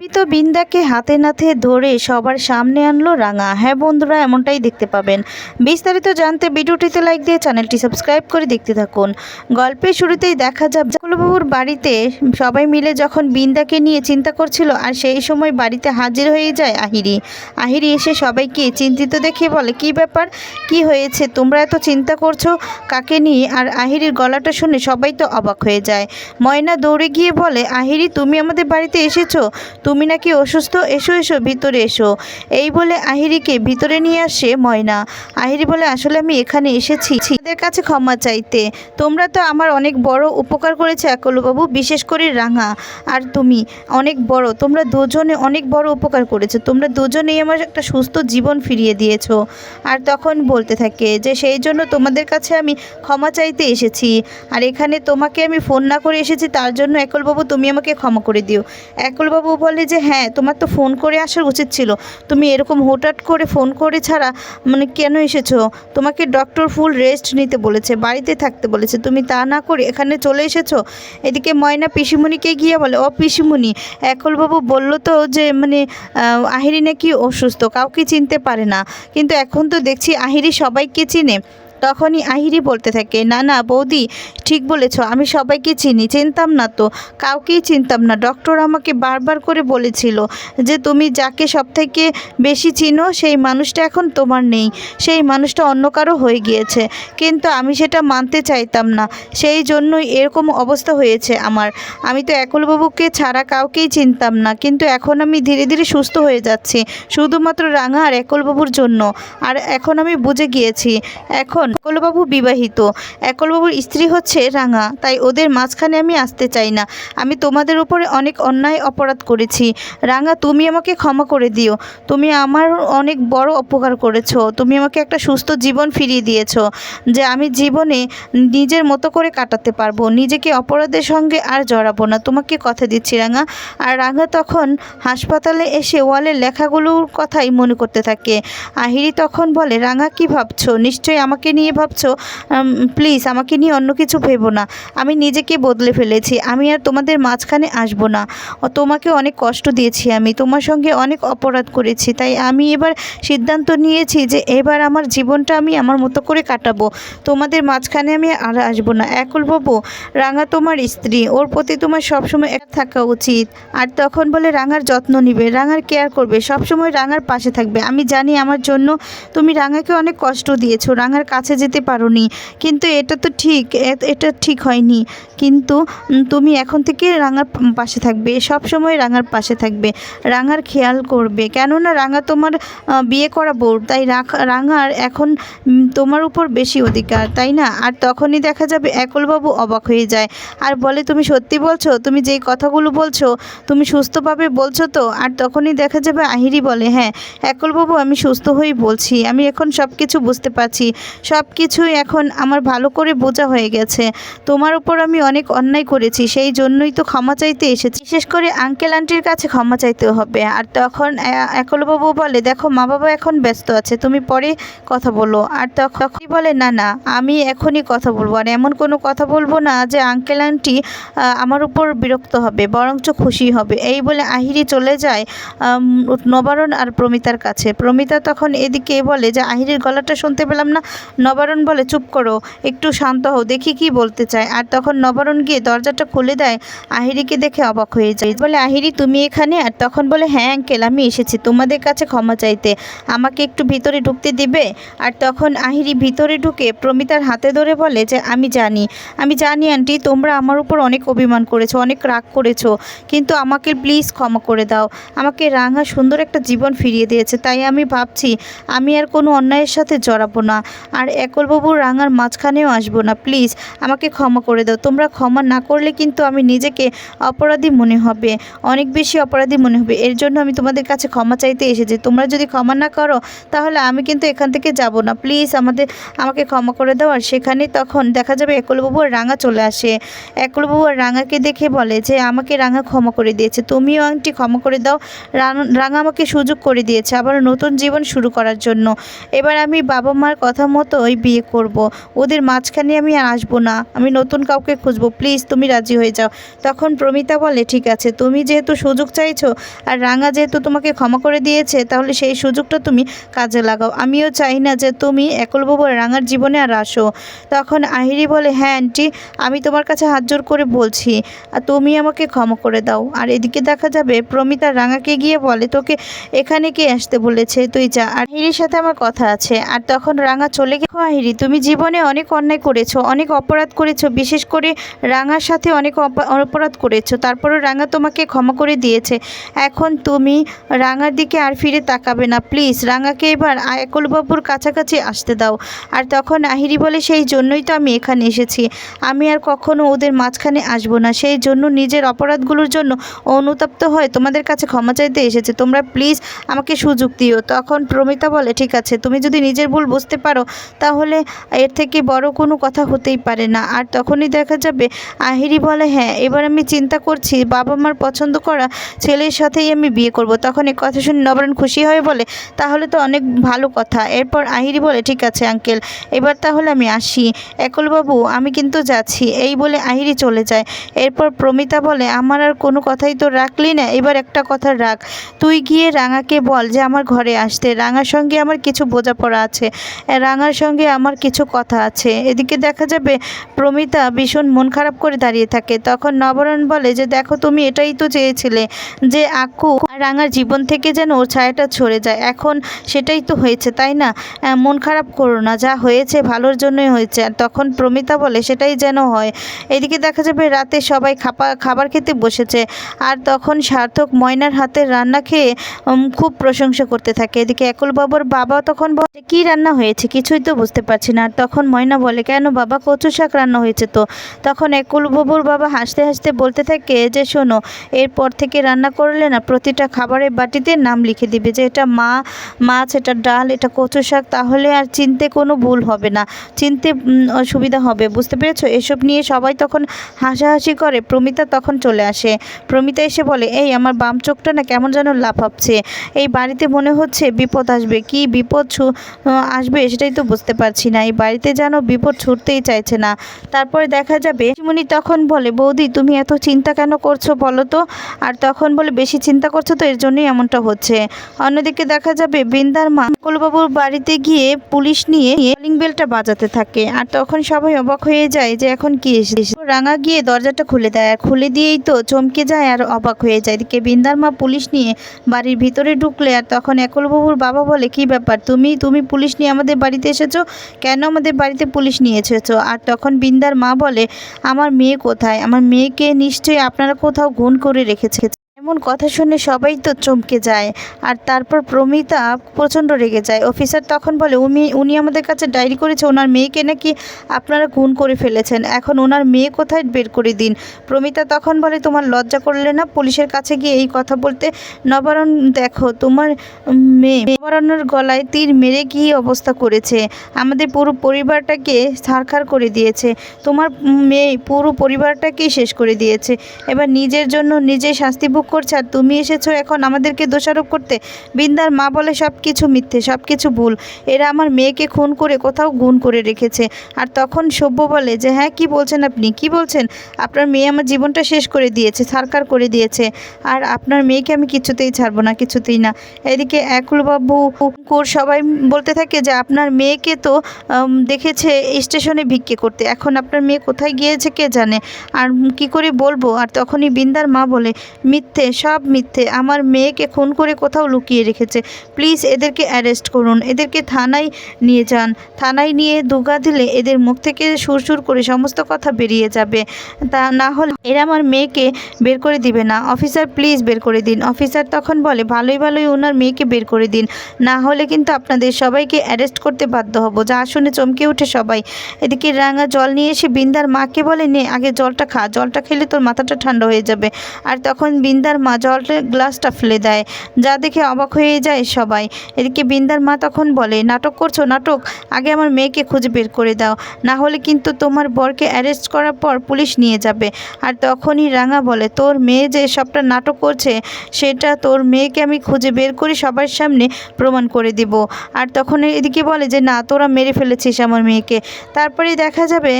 তো বিন্দাকে হাতে নাতে ধরে সবার সামনে আনলো রাঙা। হ্যাঁ বন্ধুরা, এমনটাই দেখতে পাবেন। বিস্তারিত জানতে ভিডিওটিতে লাইক দিয়ে চ্যানেলটি সাবস্ক্রাইব করে দেখতে থাকুন। গল্পের শুরুতেই দেখা যাবে জাকুলবাবুর বাড়িতে সবাই মিলে যখন বিন্দাকে নিয়ে চিন্তা করছিল আর সেই সময় বাড়িতে হাজির হয়ে যায় আহিরি। আহিরি এসে সবাইকে চিন্তিত দেখে বলে, কি ব্যাপার? কি হয়েছে? তোমরা এত চিন্তা করছ কাকে নিয়ে? আর আহিরির গলাটা শুনে সবাই তো অবাক হয়ে যায়। ময়না দৌড়ে গিয়ে বলে, আহিরি, তুমি আমাদের বাড়িতে এসেছ? তুমি নাকি অসুস্থ? এসো এসো, ভিতরে এসো। এই বলে আহিরিকে ভিতরে নিয়ে আসে ময়না। আহিরি বলে, আসলে আমি এখানে এসেছি। তাদের কাছে ক্ষমা চাইতে। তোমরা তো আমার অনেক বড় উপকার করেছে, একলবাবু, বিশেষ করে রাঙা। আর তুমি অনেক বড়। তোমরা দুজনে অনেক বড় উপকার করেছ। তোমরা দুজনেই আমার একটা সুস্থ জীবন ফিরিয়ে দিয়েছ। আর তখন বলতে থাকে যে, সেই জন্য তোমাদের কাছে আমি ক্ষমা চাইতে এসেছি। আর এখানে তোমাকে আমি ফোন না করে এসেছি, তার জন্য একলবাবু, তুমি আমাকে ক্ষমা করে দিও। একলবাবু বলে যে হ্যাঁ তোমার তো ফোন করে আসার উচিত ছিল। তুমি এরকম হঠাৎ করে ফোন করে ছাড়া মানে কেন এসেছ? তোমাকে ডক্টর ফুল রেস্ট নিতে বলেছে বাড়িতে থাকতে বলেছে। তুমি তা না করে এখানে চলে এসেছ? এদিকে ময়না পিসিমণিকে গিয়ে বলে ও পিসিমণি একলবাবু বলল তো যে মানে আহ, আহিরি নাকি অসুস্থ কাউকে চিনতে পারে না। কিন্তু এখন তো দেখছি আহিরি সবাইকে চিনে। তখনই আহিরি বলতে থাকে, না না, বৌদি, ঠিক বলেছ, আমি সবাইকে চিনি, চিনতাম না তো, কাউকেই চিনতাম না। ডক্টর আমাকে বারবার করে বলেছিল যে তুমি যাকে সব থেকে বেশি চিনো, সেই মানুষটা এখন তোমার নেই, সেই মানুষটা অন্য কারও হয়ে গিয়েছে। কিন্তু আমি সেটা মানতে চাইতাম না, সেই জন্যই এরকম অবস্থা হয়েছে আমার। আমি তো একলবাবুকে ছাড়া কাউকেই চিনতাম না, কিন্তু এখন আমি ধীরে ধীরে সুস্থ হয়ে যাচ্ছি, শুধুমাত্র রাঙা আর একলবাবুর জন্য। আর এখন আমি বুঝে গিয়েছি, এখন একলবাবু বিবাহিত। একলবাবুর স্ত্রী হচ্ছে রাঙা, তাই ওদের মাঝখানে আমি আসতে চাই না। আমি তোমাদের উপরে অনেক অন্যায় অপরাধ করেছি। রাঙা, তুমি আমাকে ক্ষমা করে দিও। তুমি আমার অনেক বড় উপকার করেছ। তুমি আমাকে একটা সুস্থ জীবন ফিরিয়ে দিয়েছ, যে আমি জীবনে নিজের মতো করে কাটাতে পারব। নিজেকে অপরাধের সঙ্গে আর জড়াবো না। তোমাকে কথা দিচ্ছি, রাঙা। আর রাঙা তখন হাসপাতালে এসে ওয়ালের লেখাগুলোর কথাই মনে করতে থাকে। আহিরি তখন বলে, রাঙা, কি ভাবছ? নিশ্চয়ই আমাকে নিয়ে ভাবছ প্লিজ আমাকে নিয়ে অন্য কিছু ভেবো না। আমি নিজেকে বদলে ফেলেছি। আমি আর তোমাদের মাঝখানে আসব না। তোমাকে অনেক কষ্ট দিয়েছি আমি। তোমার সঙ্গে অনেক অপরাধ করেছি। তাই আমি এবার সিদ্ধান্ত নিয়েছি যে এবার আমার জীবনটা আমি আমার মতো করে কাটাবো। তোমাদের মাঝখানে আমি আর আসব না। একল বাবু, রাঙা তোমার স্ত্রী। ওর প্রতি তোমার সবসময় এক থাকা উচিত। আর তখন বলে রাঙার যত্ন নিবে। রাঙার কেয়ার করবে। সবসময় রাঙার পাশে থাকবে। আমি জানি আমার জন্য তুমি রাঙাকে অনেক কষ্ট দিয়েছ। রাঙার কাছে যেতে পারোনি। কিন্তু এটা তো ঠিক এটা ঠিক হয়নি। কিন্তু তুমি এখন থেকে রাঙার পাশে থাকবে, সব সময় রাঙার পাশে থাকবে, রাঙার খেয়াল করবে। কেননা রাঙা তোমার বিয়ে করা বউ, তাই রাঙার এখন তোমার উপর বেশি অধিকার, তাই না? আর তখনই দেখা যাবে একলবাবু অবাক হয়ে যায়। আর বলে, তুমি সত্যি বলছো? তুমি যেই কথাগুলো বলছো, তুমি সুস্থভাবে বলছো তো? আর তখনই দেখা যাবে আহিরি বলে হ্যাঁ একলবাবু আমি সুস্থ হয়েই বলছি। আমি এখন সব কিছু বুঝতে পারছি। সব কিছুই এখন আমার ভালো করে বোঝা হয়ে গেছে। তোমার উপর আমি অনেক অন্যায় করেছি, সেই জন্যই তো ক্ষমা চাইতে এসেছি। বিশেষ করে আঙ্কেল আন্টির কাছে ক্ষমা চাইতে হবে। আর তখন একলবাবু বলে, দেখো মা বাবা এখন ব্যস্ত আছে, তুমি পরে কথা বলো। আর তখন বলে, না না, আমি এখনই কথা বলব। আর এমন কোনো কথা বলব না যে আঙ্কেল আন্টি আমার উপর বিরক্ত হবে, বরঞ্চ খুশি হবে। এই বলে আহিরি চলে যায় নবারণ আর প্রমিতার কাছে। প্রমিতা তখন এদিকে বলে যে, আহিরির গলাটা শুনতে পেলাম না নবারণ বলে, চুপ করো, একটু শান্ত হও, দেখি কি বলতে চায়। আর তখন নবারণ গিয়ে দরজাটা খুলে দেয়। আহিরিকে দেখে অবাক হয়ে যায়। বলে, আহিরি, তুমি এখানে? আর তখন বলে হ্যাঁ অ্যাঙ্কেল আমি এসেছি। তোমাদের কাছে ক্ষমা চাইতে। আমাকে একটু ভিতরে ঢুকতে দিবে? আর তখন আহিরি ভিতরে ঢুকে প্রমিতার হাতে ধরে বলে যে, আমি জানি। আমি জানি, আন্টি, তোমরা আমার উপর অনেক অভিমান করেছ, অনেক রাগ করেছ। কিন্তু আমাকে প্লিজ ক্ষমা করে দাও। আমাকে রাঙা সুন্দর একটা জীবন ফিরিয়ে দিয়েছে। তাই আমি ভাবছি, আমি আর কোনো অন্যায়ের সাথে জড়াবো না। আর একলবাবু রাঙার মাঝখানেও আসব না প্লিজ আমাকে ক্ষমা করে দাও। তোমরা ক্ষমা না করলে কিন্তু আমি নিজেকে অপরাধী মনে হবে, অনেক বেশি অপরাধী মনে হবে। এর জন্য আমি তোমাদের কাছে ক্ষমা চাইতে এসেছি। তোমরা যদি ক্ষমা না করো, তাহলে আমি কিন্তু এখান থেকে যাব না। প্লিজ আমাদের, আমাকে ক্ষমা করে দাও। আর সেখানে তখন দেখা যাবে একলবাবু আর রাঙা চলে আসে। একলবাবু আর রাঙাকে দেখে বলে যে, আমাকে রাঙা ক্ষমা করে দিয়েছে। তুমিও আংটি ক্ষমা করে দাও। রাঙা আমাকে সুযোগ করে দিয়েছে আবার নতুন জীবন শুরু করার জন্য। এবার আমি বাবা মার কথা মতো জন্যই বিয়ে করব। ওদের মাঝখানে আমি আর আসব না। আমি নতুন কাউকে খুঁজবো। প্লিজ, তুমি রাজি হয়ে যাও। তখন প্রমিতা বলে, ঠিক আছে, তুমি যেহেতু সুযোগ চাইছো আর রাঙা যেহেতু তোমাকে ক্ষমা করে দিয়েছে, তাহলে সেই সুযোগটা তুমি কাজে লাগাও। আমিও চাই না যে তুমি একলবাবু রাঙার জীবনে আর আসো। তখন আহিরি বলে হ্যাঁ আন্টি, আমি তোমার কাছে হাত জোর করে বলছি। আর তুমি আমাকে ক্ষমা করে দাও। আর এদিকে দেখা যাবে প্রমিতা রাঙাকে গিয়ে বলে, তোকে এখানে কে আসতে বলেছে? তুই যা। আর আহিরির সাথে আমার কথা আছে। আর তখন রাঙা চলে গেল আহিরি তুমি জীবনে অনেক অন্যায় করেছ, অনেক অপরাধ করেছ, বিশেষ করে রাঙার সাথে অনেক অপ- অপরাধ করেছ তারপরে রাঙা তোমাকে ক্ষমা করে দিয়েছে। এখন তুমি রাঙার দিকে আর ফিরে তাকাবে না প্লিজ রাঙাকে এবার একলবাবুর কাছাকাছি আসতে দাও। আর তখন আহিরি বলে, সেই জন্যই তো আমি এখানে এসেছি। আমি আর কখনো ওদের মাঝখানে আসব না। সেই জন্য নিজের অপরাধগুলোর জন্য অনুতপ্ত হয়ে তোমাদের কাছে ক্ষমা চাইতে এসেছে। তোমরা প্লিজ আমাকে সুযোগ দিও। তখন প্রমিতা বলে, ঠিক আছে, তুমি যদি নিজের ভুল বুঝতে পারো তাহলে এর থেকে বড় কোনো কথা হতেই পারে না। আর তখনই দেখা যাবে, আহিরি বলে হ্যাঁ এবার আমি চিন্তা করছি, বাবা মার পছন্দ করা ছেলের সাথেই আমি বিয়ে করব। তখন এই কথা শুনে নবরণ খুশি হয়ে বলে, তাহলে তো অনেক ভালো কথা। এরপর আহিরি বলে, ঠিক আছে আঙ্কেল এবার তাহলে আমি আসি। একলবাবু, আমি কিন্তু যাচ্ছি। এই বলে আহিরি চলে যায়। এরপর প্রমিতা বলে, আমার আর কোনো কথাই তো রাখলি না, এবার একটা কথা রাখ। তুই গিয়ে রাঙাকে বল যে আমার ঘরে আসতে। রাঙার সঙ্গে আমার কিছু বোঝাপড়া আছে। রাঙার সঙ্গে আমার কিছু কথা আছে। এদিকে দেখা যাবে প্রমিতা ভীষণ মন খারাপ করে দাঁড়িয়ে থাকে। তখন নবরণ বলে যে, দেখো, তুমি এটাই তো চেয়েছিলে যে আকু রাঙার জীবন থেকে যেন ওর ছায়াটা ছড়ে যায়। এখন সেটাই তো হয়েছে, তাই না? মন খারাপ করো না, যা হয়েছে ভালোর জন্যই হয়েছে। আর তখন প্রমিতা বলে, সেটাই যেন হয়। এদিকে দেখা যাবে রাতে সবাই খাপা, খাবার খেতে বসেছে। আর তখন সার্থক ময়নার হাতের রান্না খেয়ে খুব প্রশংসা করতে থাকে। এদিকে একল বাবুর বাবা তখন বলে, কি রান্না হয়েছে? কিছুই তো বুঝতে পারছি না। তখন ময়না বলে কেন বাবা? কচু শাক রান্না হয়েছে তো? তখন একুল বাবুর বাবা হাসতে হাসতে বলতে থাকে যে শোনো এরপর থেকে রান্না করলে না প্রতিটা খাবারের বাটিতে নাম লিখে দিবে যে এটা মা মাছ এটা ডাল এটা কচু শাক তাহলে আর চিনতে কোনো ভুল হবে না। চিনতে উম, অসুবিধা হবে বুঝতে পেরেছ? এসব নিয়ে সবাই তখন হাসাহাসি করে। প্রমিতা তখন চলে আসে। প্রমিতা এসে বলে এই আমার বাম চোখটা না কেমন যেন লাফাচ্ছে। এই বাড়িতে মনে হচ্ছে বিপদ আসবে। কি বিপদ? আসবে সেটাই তো বুঝতে পারছি না, এই বাড়িতে যেন বিপদ ছুটতেই চাইছে না। তারপরে দেখা যাবে, শিমুনি তখন বলে, বৌদি, তুমি এত চিন্তা কেন করছ বলো তো? আর তখন বলে, বেশি চিন্তা করছ তো, এর জন্যই এমনটা হচ্ছে। অন্যদিকে দেখা যাবে, বৃন্দার মা কুলবাবুর বাড়িতে গিয়ে পুলিশ নিয়ে কলিং বেলটা বাজাতে থাকে। আর তখন সবাই অবাক হয়ে যায় যে এখন কি এসেছে। রাঙা গিয়ে দরজাটা খুলে দেয়। আর খুলে দিয়েই তো চমকে যায় আর অবাক হয়ে যায়। এদিকে বৃন্দার মা পুলিশ নিয়ে বাড়ির ভিতরে ঢুকলে আর তখন একলবাবুর বাবা বলে, কি ব্যাপার? তুমি তুমি পুলিশ নিয়ে আমাদের বাড়িতে এসেছ? কেন আমাদের বাড়িতে পুলিশ নিয়ে এসেছ আর তখন বিন্দার মা বলে, আমার মেয়ে কোথায়? আমার মেয়েকে নিশ্চয়ই আপনারা কোথাও গুণ করে রেখেছে। এমন কথা শুনে সবাই তো চমকে যায়। আর তারপর প্রমিতা প্রচণ্ড রেগে যায়। অফিসার তখন বলে উনি উনি আমাদের কাছে ডায়েরি করেছে, ওনার মেয়েকে নাকি আপনারা খুন করে ফেলেছেন। এখন ওনার মেয়ে কোথায় বের করে দিন? প্রমিতা তখন বলে, তোমার লজ্জা করলে না, পুলিশের কাছে গিয়ে এই কথা বলতে নবারণ দেখো, তোমার মেয়ে নবারণের গলায় তীর মেরে কি অবস্থা করেছে? আমাদের পুরো পরিবারটাকে ছারখার করে দিয়েছে। তোমার মেয়ে পুরো পরিবারটাকেই শেষ করে দিয়েছে। এবার নিজের জন্য নিজে শাস্তি ভোগ করছে আর তুমি এসেছ এখন আমাদেরকে দোষারোপ করতে। বিন্দার মা বলে সব কিছু মিথ্যে সব কিছু ভুল। এরা আমার মেয়েকে খুন করে কোথাও গুণ করে রেখেছে। আর তখন সভ্য বলে যে হ্যাঁ কি বলছেন আপনি? কি বলছেন? আপনার মেয়ে আমার জীবনটা শেষ করে দিয়েছে, সারকার করে দিয়েছে। আর আপনার মেয়েকে আমি কিছুতেই ছাড়বো না, কিছুতেই না। এদিকে একলবাবু কোর সবাই বলতে থাকে যে, আপনার মেয়েকে তো দেখেছে স্টেশনে ভিক্ষে করতে। এখন আপনার মেয়ে কোথায় গিয়েছে কে জানে? আর কি করে বলব? আর তখনই বিন্দার মা বলে, মিথ্যে সব মিথ্যে। আমার মেয়েকে খুন করে কোথাও লুকিয়ে রেখেছে। প্লিজ এদেরকে অ্যারেস্ট করুন। এদেরকে থানায় নিয়ে যান। থানায় নিয়ে দুগা দিলে এদের মুখ থেকে সুরসুর করে সমস্ত কথা বেরিয়ে যাবে। তা না হলে এরা আমার মেয়েকে বের করে দিবে না। অফিসার, প্লিজ বের করে দিন। অফিসার তখন বলে, ভালোই ভালোই ওনার মেয়েকে বের করে দিন। না হলে কিন্তু আপনাদের সবাইকে অ্যারেস্ট করতে বাধ্য হব। যা শুনে চমকে উঠে সবাই। এদিকে রাঙা জল নিয়ে এসে বিন্দার মাকে বলে, নে, আগে জলটা খা। জলটা খেলে তোর মাথাটা ঠান্ডা হয়ে যাবে। আর তখন বিন্দা বিন্দার মা জলের গ্লাসটা ফেলে দেয়। যা দেখে অবাক হয়ে যায় সবাই। এদিকে বিন্দার মা তখন বলে, নাটক করছ, নাটক? আগে আমার মেয়েকে খুঁজে বের করে দাও। না হলে কিন্তু তোমার বরকে অ্যারেস্ট করার পর পুলিশ নিয়ে যাবে। আর তখনই রাঙা বলে, তোর মেয়ে যে সবটা নাটক করছে, সেটা তোর মেয়েকে আমি খুঁজে বের করে সবার সামনে প্রমাণ করে দিব। আর তখন এদিকে বলে যে, না, তোরা মেরে ফেলেছিস আমার মেয়েকে। তারপরে দেখা যাবে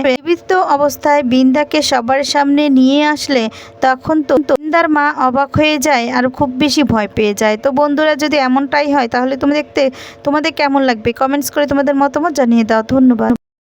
অবস্থায় বিন্দাকে সবার সামনে নিয়ে আসলে তখন তো বিন্দার মা অবাক হয়ে যায় আর খুব বেশি ভয় পেয়ে যায়। তো বন্ধুরা, যদি এমনটাই হয়, তাহলে তুমি দেখতে তোমাদের কেমন লাগবে? কমেন্টস করে তোমাদের মতামত জানিয়ে দাও। ধন্যবাদ।